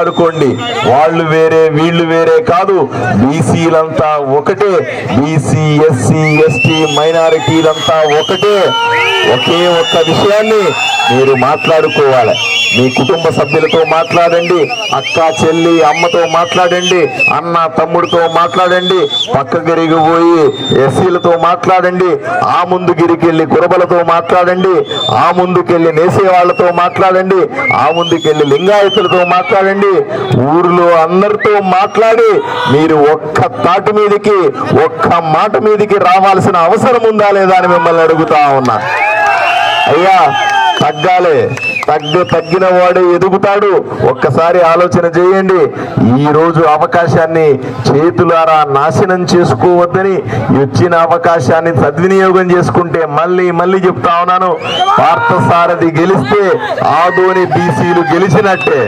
ఆడుకోండి వాళ్ళు వేరే వీళ్ళు వేరే కాదు. బీసీలంతా ఒకటే. బీసీ ఎస్సీ ఎస్టీ మైనారిటీలంతా ఒకటే. ఒకే ఒక్క విషయాన్ని మీరు మాట్లాడుకోవాలి. మీ కుటుంబ సభ్యులతో మాట్లాడండి. అక్క చెల్లి అమ్మతో మాట్లాడండి. అన్న తమ్ముడితో మాట్లాడండి. పక్క గిరికి పోయి ఎస్సీలతో మాట్లాడండి. ఆ ముందు గిరికెళ్ళి గురబలతో మాట్లాడండి. ఆ ముందుకెళ్ళి నేసే వాళ్ళతో మాట్లాడండి. ఆ ముందుకెళ్ళి లింగాయతులతో మాట్లాడండి. ఊరిలో అందరితో మాట్లాడి మీరు ఒక్క తాటి మీదకి ఒక్క మాట మీదకి రావాల్సిన అవసరం ఉందా లేదా అని మిమ్మల్ని అడుగుతా ఉన్నా. అయ్యా తగ్గాలి. తగ్గ తగ్గిన వాడు ఎదుగుతాడు. ఒక్కసారి ఆలోచన చేయండి. ఈ రోజు అవకాశాన్ని చేతులారా నాశనం చేసుకోవద్దని వచ్చిన అవకాశాన్ని సద్వినియోగం చేసుకుంటే మళ్ళీ మళ్ళీ చెప్తా ఉన్నాను. పార్థసారథి గెలిస్తే ఆదోని బీసీలు గెలిచినట్టే.